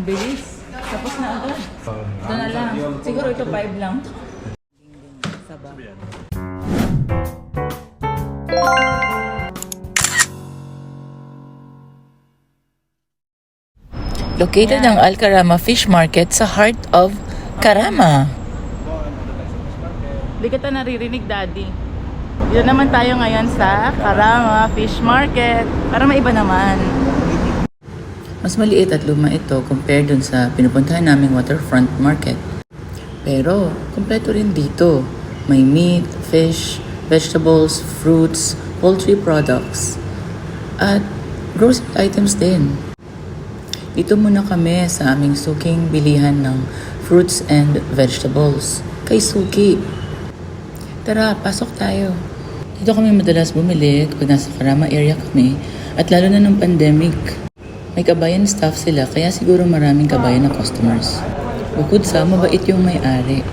Ang bilis. Tapos na agad. Ito na lang. Siguro ito 5 lang. Saba. Located ang Alcarama Fish Market sa heart of Carama. Hindi kita naririnig, Daddy. Dito naman tayo ngayon sa Carama Fish Market. Para maiba naman. Mas maliit at luma ito compared dun sa pinupuntahan naming waterfront market. Pero, kompleto rin dito. May meat, fish, vegetables, fruits, poultry products, at grocery items din. Dito muna kami sa aming suking bilihan ng fruits and vegetables. Kay Suki. Tara, pasok tayo. Dito kami madalas bumili kapag nasa Karama area kami at lalo na ng pandemic. May kabayan staff sila kaya siguro maraming kabayan na customers. Bukod sa mabait yung may-ari.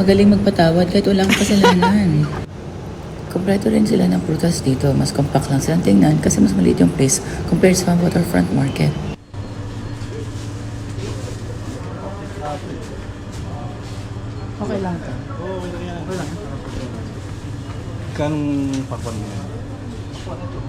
Magaling magpatawad kahit walang kasalanan. Kompleto rin sila ng prutas dito. Mas compact lang silang tingnan kasi mas maliit yung place compared sa waterfront market. Okay lang to. Kan pakwan mo yan.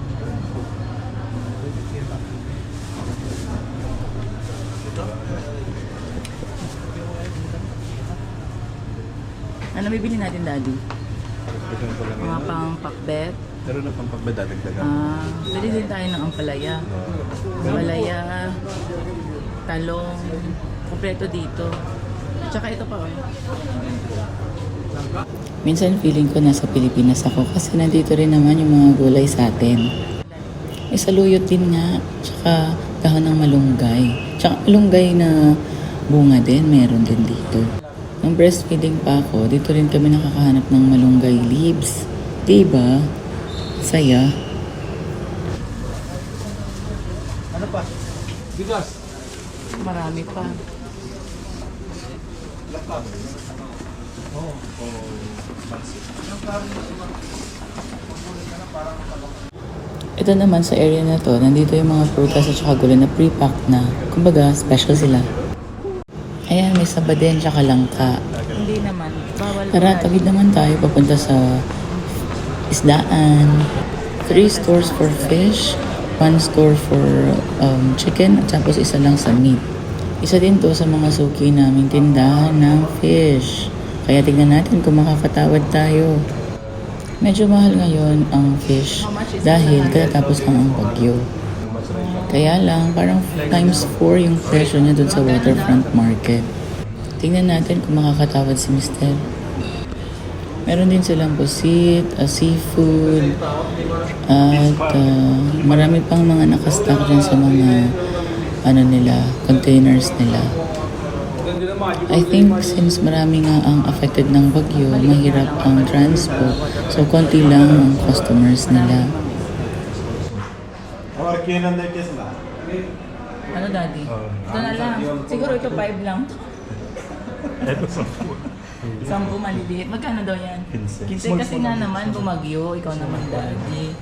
Ano bibili natin, Daddy? Mga ngayon. pang pakbet. Pero na pang pagbadadagdagan. Ah, bili din tayo ng ampalaya. Ampalaya, talong, kompleto dito. Tsaka ito pa, oh. Minsan feeling ko nasa Pilipinas ako kasi nandito rin naman yung mga gulay sa atin. May saluyot din nga, tsaka dahon ng malunggay. Tsaka malunggay na bunga din, meron din dito. Nung breastfeeding pa ako, dito rin kami nakakahanap ng malunggay leaves. Diba? Saya. Ano pa? Bigas. Marami pa. Oh. Ito naman sa area na to, nandito yung mga prutas at saka gulay na pre-pack na. Kumbaga, special sila. Ayan, may saba din, tsaka langka. Hindi naman. Bawal Tara, tawid naman tayo papunta sa isdaan. Three stores for fish, one store for um, chicken, at tapos isa lang sa meat. Isa din to sa mga suki namin tindahan ng fish. Kaya tignan natin kung makakatawad tayo. Medyo mahal ngayon ang fish dahil katatapos lang ang bagyo. Kaya lang, parang times 4 yung presyo niya dun sa waterfront market. Tingnan natin kung makakatawad si Mister. Meron din silang pusit, uh, seafood, at uh, marami pang mga nakastock dyan sa mga ano nila, containers nila. I think since marami nga ang affected ng bagyo, mahirap ang transport. So, konti lang ang customers nila. Or kinan na kiss na. Ano, Daddy? Oh, Ito na lang. Siguro ito 5 lang. Ito sa Sampu maliliit. Magkano daw yan? Kinse. Kinse Small kasi po nga naman bumagyo. Ikaw naman, Daddy.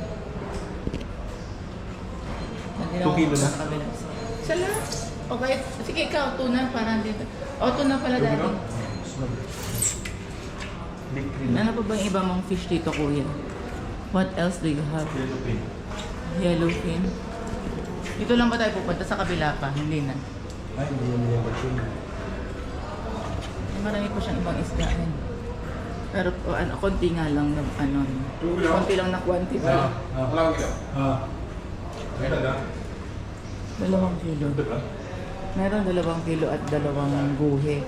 Two kilo na? Sa lahat. Okay. Sige, ikaw. Tuna. Parang dito. O, tuna pala, Daddy. Ano pa ba yung iba mong fish dito, Kuya? What else do you have? Yellowfin. Dito lang ba tayo pupunta sa kabila pa? Hindi na. Ay, hindi yan yung bagyo. Eh, Marami pa siyang ibang isda eh. Pero o, ano, konti nga lang na ano. Konti lang na quantity. Ah. Ah. Dalawang kilo. Meron dalawang kilo at dalawang guhe.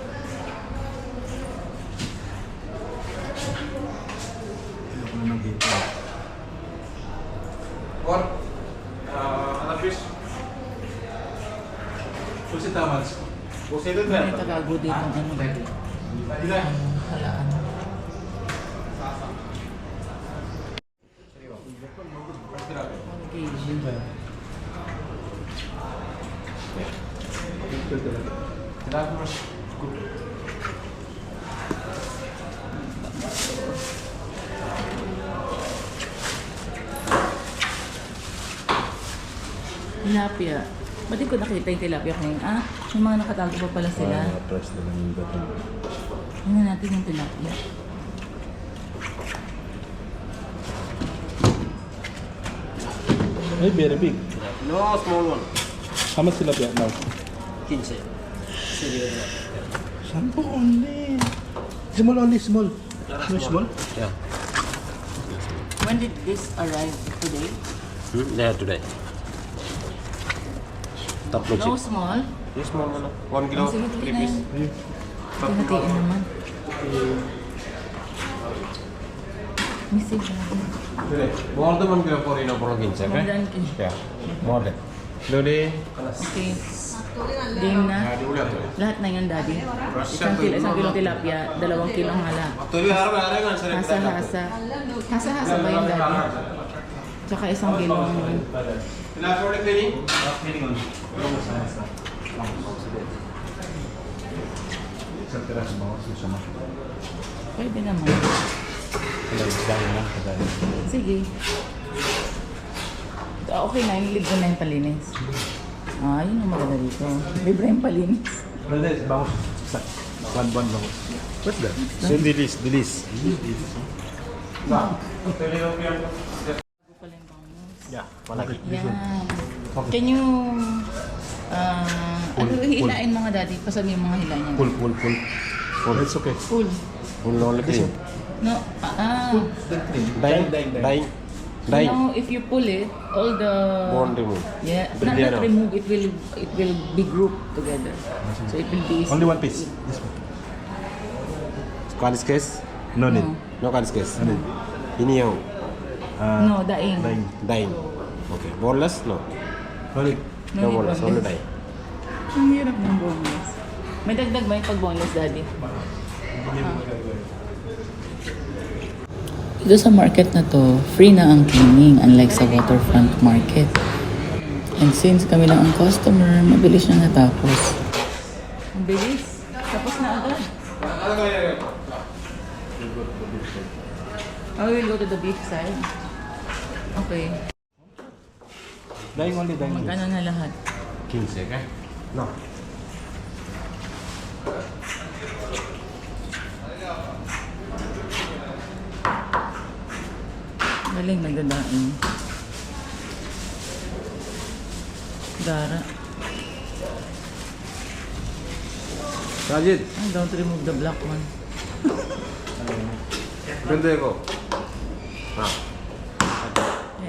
Ano nang dito? Or, uh, ano fish? Pusit tamans. Pusit ito May tagago din ng ano. Ang halaan. One kg. Sinabi mo, Tilapia. Ba't di ko nakita yung tilapia ko ngayon? Ah, yung mga nakatago pa pala sila. Ah, press na lang yung button. Tingnan natin yung tilapia. Ay, very big. No small one. How much tilapia now? 15. Sampo only. Small only, small. Small, small? Yeah. When did this arrive today? Hmm? Yeah, today. No chip. small. This small one. One kilo, three piece. yan. Tinatiin naman. Missing natin. Today. More than one kilo for know, for 15, More okay? than kin. Yeah. More than. Today. Okay. Game na. Lahat na yun, Daddy. Isang kilo, isang kilong tilapia, dalawang kilong hala. Hasa-hasa. Hasa-hasa ba yun, Daddy? Tsaka isang kilong... Isang tiraso ba? Susama. Pwede naman. Sige. Ah, Okay na, yung libre na yung palinis. Ah, yun ang maganda dito. Libre yung palinis. Brother, bangus. One, one bangus. What's that? So, dilis, dilis. Bago pala yung bangus. Yeah, malaki. Yan. Can you... ah ano, hilain mga daddy? Pasabi yung mga hila niya. Pull, pull, pull. Pull. It's okay. Full. Full only clean. No, ah, Dying, dying, dying. no, if you pull it, all the... Bone remove. Yeah, not, not remove, it will it will be grouped together. So it will be easy. Only one piece. This one. Kalis case? No need. No. No kalis case. No need. Ini yang Uh, No, daing. Dying. dying. Okay. Boneless? No. No need. No, need boneless. Only boneless. dying. Ang hirap ng boneless. May dagdag ba yung pag boneless, daddy? Dito sa market na to, free na ang cleaning unlike sa waterfront market. And since kami lang ang customer, mabilis na natapos. Ang bilis. Tapos na agad. Oh, we'll go to the beef side. Okay. Dying only, dying only. Magkano na lahat? 15, okay? No. Galing nagdadaing. Dara. Rajit, Ah, don't remove the black one. ganda ko.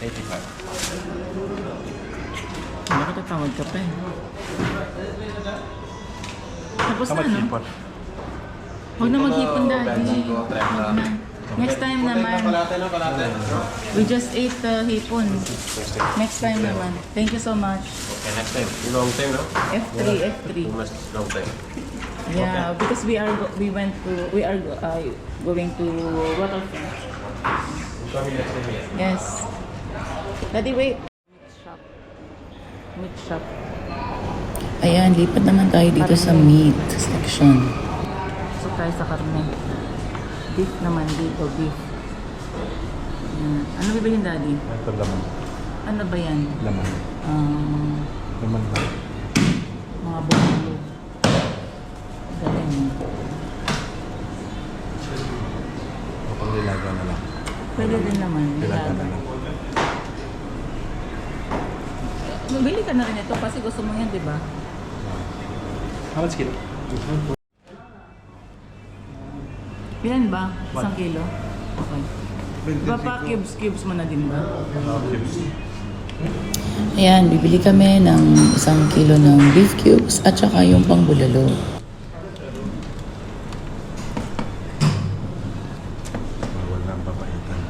Hindi ko tatawag ka pa eh. Tapos How na, much no? Huwag na maghipon daddy. Huwag na. Next time naman, we just ate the hipon. Next time naman. Thank you so much. Okay, next time. You long time, no? F3, F3. You must long time. Yeah, because we are go- we went to we are go- uh, going to waterfront. Come here next time, yeah. Yes. Daddy, wait. Meat shop. Meat shop. Ayan, lipat naman tayo dito sa meat section. So tayo sa karne. Beef naman dito, beef. Ayan. Ano ba yun, Daddy? Ito laman. Ano ba yan? Laman. Um, Laman lang. mga bumalo. Galing. Pang nilaga na lang. Pwede din naman. Nilaga na lang. Mabili ka na rin ito kasi gusto mo yan, di ba? How much kilo? Ilan ba? Isang kilo? Okay. Pa cubes-cubes mo na din ba? Ayan, bibili kami ng isang kilo ng beef cubes at saka yung pang bulalo. Bawal na ang babaitan.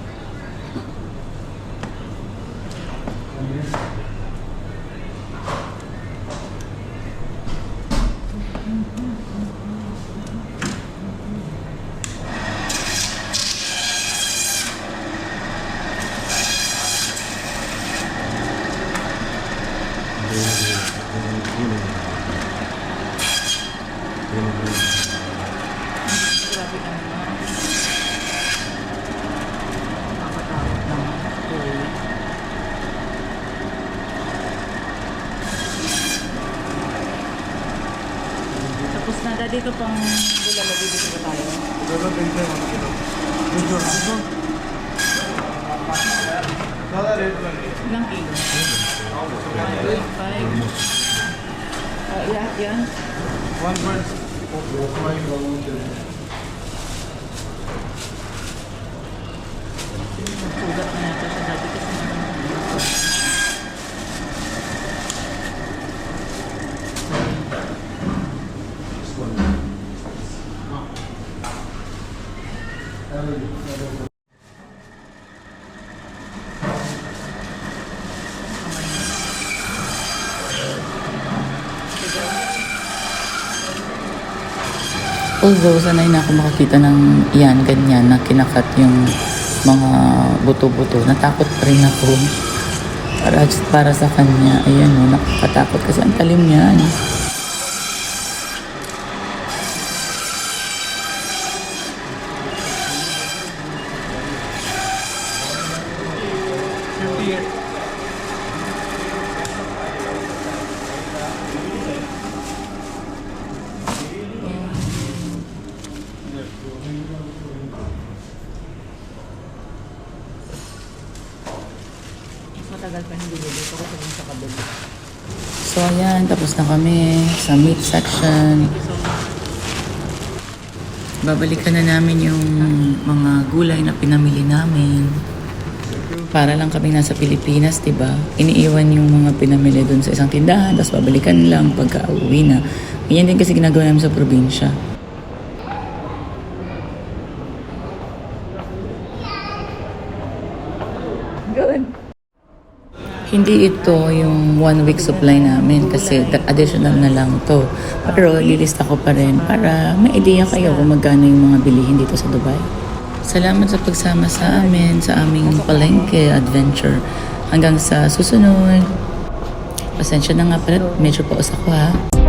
Grabe ka naman. Nakakatakot naman. Uy. Tapos na, dati ito pang bulalo, bibili ba tayo? Tingnan mo, ano kilo. Medyo, ano? Nada rin lang eh. Ilang kilo? 1.5. Oh, lahat yan? One bird. Sugat na yata siya dati kasi Although sanay na ako makakita ng yan, ganyan, na kinakat yung mga buto-buto. Natakot rin ako. Para, para sa kanya, ayan o, nakakatakot kasi ang talim niyan. Matagal pa hindi dito kasi dun sa kabila. So ayan, tapos na kami sa meat section. Babalikan na namin yung mga gulay na pinamili namin. Para lang kami nasa Pilipinas, 'di ba? Iniiwan yung mga pinamili doon sa isang tindahan, tapos babalikan lang pagka uwi na. Ganyan din kasi ginagawa namin sa probinsya. Hindi ito yung one week supply namin kasi additional na lang to. Pero lilista ko pa rin para may idea kayo kung magkano yung mga bilihin dito sa Dubai. Salamat sa pagsama sa amin sa aming palengke adventure. Hanggang sa susunod. Pasensya na nga pala, medyo paus ako ha.